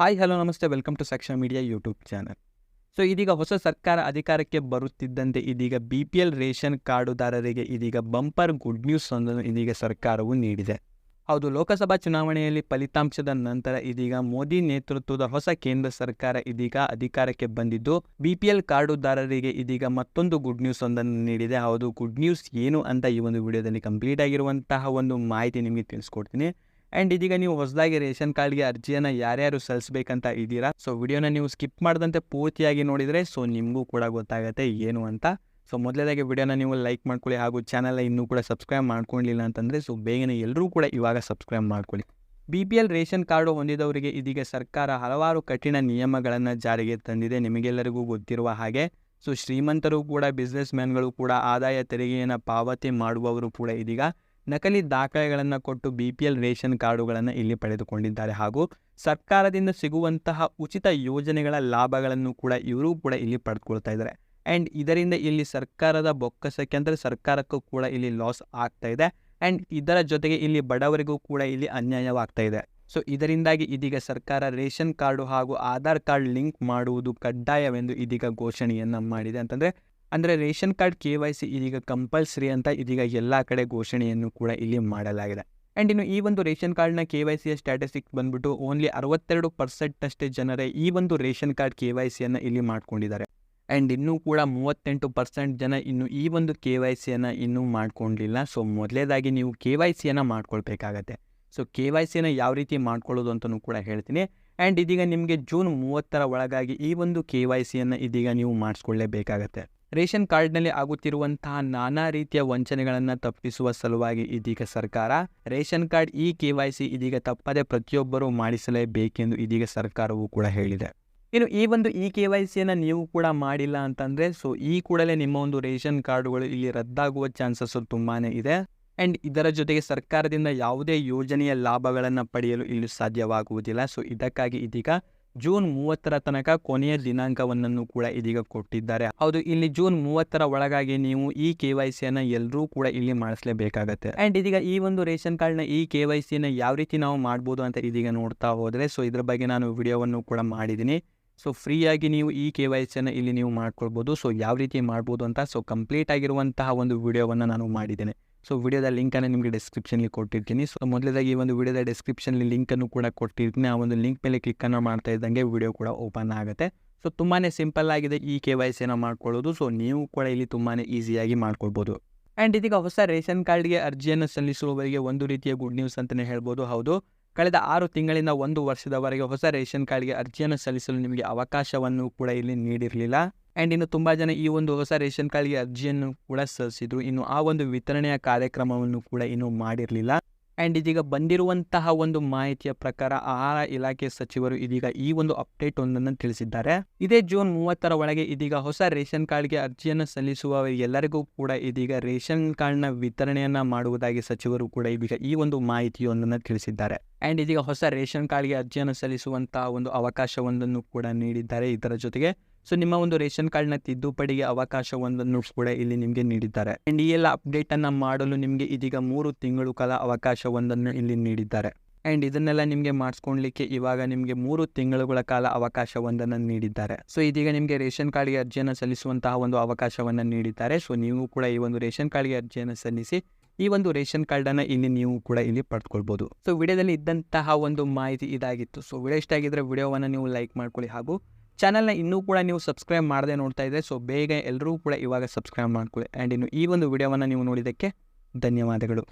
Hi hello ನಮಸ್ತೆ. Welcome to Saksha media YouTube channel so ಇದೀಗ ಹೊಸ ಸರ್ಕಾರ ಅಧಿಕಾರಕ್ಕೆ ಬರುತ್ತಿದ್ದಂತೆ ಇದೀಗ ಬಿ ಪಿ ಎಲ್ ರೇಷನ್ ಕಾರ್ಡುದಾರರಿಗೆ ಇದೀಗ ಬಂಪರ್ ಗುಡ್ ನ್ಯೂಸ್ ಒಂದನ್ನು ಇದೀಗ ಸರ್ಕಾರವು ನೀಡಿದೆ. ಹೌದು, ಲೋಕಸಭಾ ಚುನಾವಣೆಯಲ್ಲಿ ಫಲಿತಾಂಶದ ನಂತರ ಇದೀಗ ಮೋದಿ ನೇತೃತ್ವದ ಹೊಸ ಕೇಂದ್ರ ಸರ್ಕಾರ ಇದೀಗ ಅಧಿಕಾರಕ್ಕೆ ಬಂದಿದ್ದು ಬಿ ಪಿ ಎಲ್ ಕಾರ್ಡುದಾರರಿಗೆ ಇದೀಗ ಮತ್ತೊಂದು ಗುಡ್ ನ್ಯೂಸ್ ಒಂದನ್ನು ನೀಡಿದೆ. ಹೌದು ಗುಡ್ ನ್ಯೂಸ್ ಏನು ಅಂತ ಈ ಒಂದು ವಿಡಿಯೋದಲ್ಲಿ ಕಂಪ್ಲೀಟ್ ಆಗಿರುವಂತಹ ಒಂದು ಮಾಹಿತಿ ನಿಮಗೆ ತಿಳಿಸ್ಕೊಡ್ತೀನಿ. ಆ್ಯಂಡ್ ಇದೀಗ ನೀವು ಹೊಸದಾಗಿ ರೇಷನ್ ಕಾರ್ಡ್ಗೆ ಅರ್ಜಿಯನ್ನು ಯಾರ್ಯಾರು ಸಲ್ಲಿಸಬೇಕಂತ ಇದ್ದೀರಾ? ಸೊ ವಿಡಿಯೋನ ನೀವು ಸ್ಕಿಪ್ ಮಾಡದಂತೆ ಪೂರ್ತಿಯಾಗಿ ನೋಡಿದರೆ ಸೊ ನಿಮಗೂ ಕೂಡ ಗೊತ್ತಾಗುತ್ತೆ ಏನು ಅಂತ. ಸೊ ಮೊದಲೇದಾಗಿ ವಿಡಿಯೋನ ನೀವು ಲೈಕ್ ಮಾಡ್ಕೊಳ್ಳಿ ಹಾಗೂ ಚಾನಲ್ನ ಇನ್ನೂ ಕೂಡ ಸಬ್ಸ್ಕ್ರೈಬ್ ಮಾಡ್ಕೊಳ್ಳಿಲ್ಲ ಅಂತಂದರೆ ಸೊ ಬೇಗನೆ ಎಲ್ಲರೂ ಕೂಡ ಇವಾಗ ಸಬ್ಸ್ಕ್ರೈಬ್ ಮಾಡ್ಕೊಳ್ಳಿ. B P L ration card ಹೊಂದಿದವರಿಗೆ ಇದೀಗ ಸರ್ಕಾರ ಹಲವಾರು ಕಠಿಣ ನಿಯಮಗಳನ್ನು ಜಾರಿಗೆ ತಂದಿದೆ ನಿಮಗೆಲ್ಲರಿಗೂ ಗೊತ್ತಿರುವ ಹಾಗೆ. ಸೊ ಶ್ರೀಮಂತರು ಕೂಡ ಬಿಸ್ನೆಸ್ ಮ್ಯಾನ್ಗಳು ಕೂಡ ಆದಾಯ ತೆರಿಗೆಯನ್ನು ಪಾವತಿ ಮಾಡುವವರು ಕೂಡ ಇದೀಗ. ನಕಲಿ ದಾಖಲೆಗಳನ್ನು ಕೊಟ್ಟು ಬಿ ಪಿ ಎಲ್ ರೇಷನ್ ಕಾರ್ಡುಗಳನ್ನು ಇಲ್ಲಿ ಪಡೆದುಕೊಂಡಿದ್ದಾರೆ. ಹಾಗೂ ಸರ್ಕಾರದಿಂದ ಸಿಗುವಂತಹ ಉಚಿತ ಯೋಜನೆಗಳ ಲಾಭಗಳನ್ನು ಕೂಡ ಇವರು ಕೂಡ ಇಲ್ಲಿ ಪಡೆದುಕೊಳ್ತಾ ಇದ್ದಾರೆ. ಆ್ಯಂಡ್ ಇದರಿಂದ ಇಲ್ಲಿ ಸರ್ಕಾರದ ಬೊಕ್ಕಸಕ್ಕೆ ಅಂದರೆ ಸರ್ಕಾರಕ್ಕೂ ಕೂಡ ಇಲ್ಲಿ ಲಾಸ್ ಆಗ್ತಾ ಇದೆ. ಆ್ಯಂಡ್ ಇದರ ಜೊತೆಗೆ ಇಲ್ಲಿ ಬಡವರಿಗೂ ಕೂಡ ಇಲ್ಲಿ ಅನ್ಯಾಯವಾಗ್ತಾ ಇದೆ. ಸೊ, ಇದರಿಂದಾಗಿ ಇದೀಗ ಸರ್ಕಾರ ರೇಷನ್ ಕಾರ್ಡು ಹಾಗೂ ಆಧಾರ್ ಕಾರ್ಡ್ ಲಿಂಕ್ ಮಾಡುವುದು ಕಡ್ಡಾಯವೆಂದು ಇದೀಗ ಘೋಷಣೆಯನ್ನು ಮಾಡಿದೆ. ಅಂತಂದರೆ ಅಂದರೆ ration card K Y C ಇದೀಗ ಕಂಪಲ್ಸರಿ ಅಂತ ಇದೀಗ ಎಲ್ಲ ಕಡೆ ಘೋಷಣೆಯನ್ನು ಕೂಡ ಇಲ್ಲಿ ಮಾಡಲಾಗಿದೆ. ಆ್ಯಂಡ್ ಇನ್ನು ಈ ಒಂದು ರೇಷನ್ ಕಾರ್ಡ್ನ ಕೆ ವೈ ಸಿಯ ಸ್ಟ್ಯಾಟಿಸ್ಟಿಕ್ಸ್ ಬಂದ್ಬಿಟ್ಟು ಓನ್ಲಿ ಅರವತ್ತೆರಡು ಪರ್ಸೆಂಟ್ ಅಷ್ಟೇ ಜನರೇ ಈ ಒಂದು ರೇಷನ್ ಕಾರ್ಡ್ ಕೆ ವೈ ಸಿಯನ್ನು ಇಲ್ಲಿ ಮಾಡ್ಕೊಂಡಿದ್ದಾರೆ. ಆ್ಯಂಡ್ ಇನ್ನೂ ಕೂಡ ಮೂವತ್ತೆಂಟು ಪರ್ಸೆಂಟ್ ಜನ ಇನ್ನು ಈ ಒಂದು ಕೆ ವೈ ಸಿಯನ್ನು ಇನ್ನೂ ಮಾಡ್ಕೊಂಡಿಲ್ಲ. ಸೊ ಮೊದಲೇದಾಗಿ ನೀವು ಕೆ ವೈ ಸಿಯನ್ನು ಮಾಡ್ಕೊಳ್ಬೇಕಾಗತ್ತೆ. ಸೊ ಕೆ ವೈ ಸಿಯನ್ನು ಯಾವ ರೀತಿ ಮಾಡ್ಕೊಳ್ಳೋದು ಅಂತಲೂ ಕೂಡ ಹೇಳ್ತೀನಿ. ಆ್ಯಂಡ್ ಇದೀಗ ನಿಮಗೆ ಜೂನ್ ಮೂವತ್ತರ ಒಳಗಾಗಿ ಈ ಒಂದು ಕೆ ವೈ ಸಿಯನ್ನು ಇದೀಗ ನೀವು ಮಾಡಿಸ್ಕೊಳ್ಳೇಬೇಕಾಗತ್ತೆ. ರೇಷನ್ ಕಾರ್ಡ್ನಲ್ಲಿ ಆಗುತ್ತಿರುವಂತಹ ನಾನಾ ರೀತಿಯ ವಂಚನೆಗಳನ್ನು ತಪ್ಪಿಸುವ ಸಲುವಾಗಿ ಇದೀಗ ಸರ್ಕಾರ ration card e K Y C ಇದೀಗ ತಪ್ಪದೆ ಪ್ರತಿಯೊಬ್ಬರೂ ಮಾಡಿಸಲೇಬೇಕೆಂದು ಇದೀಗ ಸರ್ಕಾರವು ಕೂಡ ಹೇಳಿದೆ. ಇನ್ನು ಈ ಒಂದು ಇ ಕೆ ವೈ ಸಿಯನ್ನು ನೀವು ಕೂಡ ಮಾಡಿಲ್ಲ ಅಂತಂದರೆ ಸೊ ಈ ಕೂಡಲೇ ನಿಮ್ಮ ಒಂದು ರೇಷನ್ ಕಾರ್ಡುಗಳು ಇಲ್ಲಿ ರದ್ದಾಗುವ ಚಾನ್ಸಸ್ಸು ತುಂಬಾ ಇದೆ. ಆ್ಯಂಡ್ ಇದರ ಜೊತೆಗೆ ಸರ್ಕಾರದಿಂದ ಯಾವುದೇ ಯೋಜನೆಯ ಲಾಭಗಳನ್ನು ಪಡೆಯಲು ಇಲ್ಲಿ ಸಾಧ್ಯವಾಗುವುದಿಲ್ಲ. ಸೊ ಇದಕ್ಕಾಗಿ ಇದೀಗ ಜೂನ್ ಮೂವತ್ತರ ತನಕ ಕೊನೆಯ ದಿನಾಂಕವನ್ನು ಕೂಡ ಇದೀಗ ಕೊಟ್ಟಿದ್ದಾರೆ. ಹೌದು, ಇಲ್ಲಿ ಜೂನ್ ಮೂವತ್ತರ ಒಳಗಾಗಿ ನೀವು ಈ ಕೆ ವೈ ಸಿಯನ್ನು ಎಲ್ಲರೂ ಕೂಡ ಇಲ್ಲಿ ಮಾಡಿಸಲೇಬೇಕಾಗತ್ತೆ. ಅಂಡ್ ಇದೀಗ ಈ ಒಂದು ರೇಷನ್ ಕಾರ್ಡ್ನ ಈ ಕೆ ವೈ ಸಿಯನ್ನು ಯಾವ ರೀತಿ ನಾವು ಮಾಡ್ಬೋದು ಅಂತ ಇದೀಗ ನೋಡ್ತಾ ಹೋದರೆ, ಸೊ ಇದ್ರ ಬಗ್ಗೆ ನಾನು ವಿಡಿಯೋವನ್ನು ಕೂಡ ಮಾಡಿದ್ದೀನಿ. ಸೊ ಫ್ರೀಯಾಗಿ ನೀವು ಈ ಕೆ ವೈ ಸಿಯನ್ನು ಇಲ್ಲಿ ನೀವು ಮಾಡ್ಕೊಳ್ಬೋದು. ಸೊ ಯಾವ ರೀತಿ ಮಾಡ್ಬೋದು ಅಂತ, ಸೊ ಕಂಪ್ಲೀಟ್ ಆಗಿರುವಂತಹ ಒಂದು ವಿಡಿಯೋವನ್ನು ನಾನು ಮಾಡಿದ್ದೇನೆ. ಸೊ ವಿಡಿಯೋದ ಲಿಂಕನ್ನು ನಿಮಗೆ ಡಿಸ್ಕ್ರಿಪ್ಷನ್ಲಿ ಕೊಟ್ಟಿರ್ತೀನಿ. ಸೊ ಮೊದಲೇದಾಗಿ ಈ ಒಂದು ವಿಡಿಯೋದ ಡಿಸ್ಕ್ರಿಪ್ಷನ್ಲಿ ಲಿಂಕನ್ನು ಕೂಡ ಕೊಟ್ಟಿರ್ತೀನಿ. ಆ ಒಂದು ಲಿಂಕ್ ಮೇಲೆ ಕ್ಲಿಕ್ಕನ್ನು ಮಾಡ್ತಾ ಇದ್ದಂಗೆ ವಿಡಿಯೋ ಕೂಡ ಓಪನ್ ಆಗುತ್ತೆ. ಸೊ ತುಂಬಾ ಸಿಂಪಲ್ ಆಗಿದೆ ಈ ಕೆ ವೈ ಸಿನ ಮಾಡ್ಕೊಳ್ಳೋದು. ಸೊ ನೀವು ಕೂಡ ಇಲ್ಲಿ ತುಂಬಾ ಈಸಿಯಾಗಿ ಮಾಡ್ಕೊಳ್ಬೋದು. ಆ್ಯಂಡ್ ಇದೀಗ ಹೊಸ ರೇಷನ್ ಕಾರ್ಡ್ಗೆ ಅರ್ಜಿಯನ್ನು ಸಲ್ಲಿಸುವವರಿಗೆ ಒಂದು ರೀತಿಯ ಗುಡ್ ನ್ಯೂಸ್ ಅಂತಲೇ ಹೇಳ್ಬೋದು. ಹೌದು. ಕಳೆದ ಆರು ತಿಂಗಳಿಂದ ಒಂದು ವರ್ಷದವರೆಗೆ ಹೊಸ ರೇಷನ್ ಕಾರ್ಡ್ಗೆ ಅರ್ಜಿಯನ್ನು ಸಲ್ಲಿಸಲು ನಿಮಗೆ ಅವಕಾಶವನ್ನು ಕೂಡ ಇಲ್ಲಿ ನೀಡಿರಲಿಲ್ಲ. ಆ್ಯಂಡ್ ಇನ್ನು ತುಂಬ ಜನ ಈ ಒಂದು ಹೊಸ ರೇಷನ್ ಕಾರ್ಡ್ಗೆ ಅರ್ಜಿಯನ್ನು ಕೂಡ ಸಲ್ಲಿಸಿದ್ರು. ಇನ್ನು ಆ ಒಂದು ವಿತರಣೆಯ ಕಾರ್ಯಕ್ರಮವನ್ನು ಕೂಡ ಇನ್ನೂ ಮಾಡಿರಲಿಲ್ಲ. ಆ್ಯಂಡ್ ಇದೀಗ ಬಂದಿರುವಂತಹ ಒಂದು ಮಾಹಿತಿಯ ಪ್ರಕಾರ ಆಹಾರ ಇಲಾಖೆ ಸಚಿವರು ಇದೀಗ ಈ ಒಂದು ಅಪ್ಡೇಟ್ ಒಂದನ್ನು ತಿಳಿಸಿದ್ದಾರೆ. ಇದೇ ಜೂನ್ ಮೂವತ್ತರ ಒಳಗೆ ಇದೀಗ ಹೊಸ ರೇಷನ್ ಕಾರ್ಡ್ಗೆ ಅರ್ಜಿಯನ್ನು ಸಲ್ಲಿಸುವ ಎಲ್ಲರಿಗೂ ಕೂಡ ಇದೀಗ ರೇಷನ್ ಕಾರ್ಡ್ನ ವಿತರಣೆಯನ್ನು ಮಾಡುವುದಾಗಿ ಸಚಿವರು ಕೂಡ ಇದೀಗ ಈ ಒಂದು ಮಾಹಿತಿಯೊಂದನ್ನು ತಿಳಿಸಿದ್ದಾರೆ. ಆ್ಯಂಡ್ ಇದೀಗ ಹೊಸ ರೇಷನ್ ಕಾರ್ಡ್ಗೆ ಅರ್ಜಿಯನ್ನು ಸಲ್ಲಿಸುವಂತಹ ಒಂದು ಅವಕಾಶವೊಂದನ್ನು ಕೂಡ ನೀಡಿದ್ದಾರೆ ಇದರ ಜೊತೆಗೆ. ಸೊ ನಿಮ್ಮ ಒಂದು ರೇಷನ್ ಕಾರ್ಡ್ನ ತಿದ್ದುಪಡಿಗೆ ಅವಕಾಶವೊಂದನ್ನು ಕೂಡ ಇಲ್ಲಿ ನಿಮಗೆ ನೀಡಿದ್ದಾರೆ. ಆ್ಯಂಡ್ ಈ ಎಲ್ಲ ಅಪ್ಡೇಟನ್ನು ಮಾಡಲು ನಿಮಗೆ ಇದೀಗ ಮೂರು ತಿಂಗಳು ಕಾಲ ಅವಕಾಶವೊಂದನ್ನು ಇಲ್ಲಿ ನೀಡಿದ್ದಾರೆ. ಆ್ಯಂಡ್ ಇದನ್ನೆಲ್ಲ ನಿಮಗೆ ಮಾಡಿಸ್ಕೊಳ್ಲಿಕ್ಕೆ ಇವಾಗ ನಿಮಗೆ ಮೂರು ತಿಂಗಳುಗಳ ಕಾಲ ಅವಕಾಶವೊಂದನ್ನು ನೀಡಿದ್ದಾರೆ. ಸೊ ಇದೀಗ ನಿಮಗೆ ರೇಷನ್ ಕಾರ್ಡ್ಗೆ ಅರ್ಜಿಯನ್ನು ಸಲ್ಲಿಸುವಂತಹ ಒಂದು ಅವಕಾಶವನ್ನು ನೀಡಿದ್ದಾರೆ. ಸೊ ನೀವು ಕೂಡ ಈ ಒಂದು ರೇಷನ್ ಕಾರ್ಡ್ಗೆ ಅರ್ಜಿಯನ್ನು ಸಲ್ಲಿಸಿ ಈ ಒಂದು ರೇಷನ್ ಕಾರ್ಡನ್ನು ಇಲ್ಲಿ ನೀವು ಕೂಡ ಇಲ್ಲಿ ಪಡ್ಕೊಳ್ಬೋದು. ಸೊ ವಿಡಿಯೋದಲ್ಲಿ ಇದ್ದಂತಹ ಒಂದು ಮಾಹಿತಿ ಇದಾಗಿತ್ತು. ಸೊ ವಿಡಿಯೋ ಇಷ್ಟ ಆಗಿದ್ರೆ ವಿಡಿಯೋವನ್ನು ನೀವು ಲೈಕ್ ಮಾಡ್ಕೊಳ್ಳಿ ಹಾಗೂ ಚಾನಲ್ನ ಇನ್ನೂ ಕೂಡ ನೀವು ಸಬ್ಸ್ಕ್ರೈಬ್ ಮಾಡದೆ ನೋಡ್ತಾ ಇದ್ದರೆ ಸೊ ಬೇಗ ಎಲ್ಲರೂ ಕೂಡ ಇವಾಗ ಸಬ್ಸ್ಕ್ರೈಬ್ ಮಾಡ್ಕೊಳ್ಳಿ. ಆ್ಯಂಡ್ ಇನ್ನು ಈ ಒಂದು ವಿಡಿಯೋವನ್ನು ನೀವು ನೋಡಿದ್ದಕ್ಕೆ ಧನ್ಯವಾದಗಳು.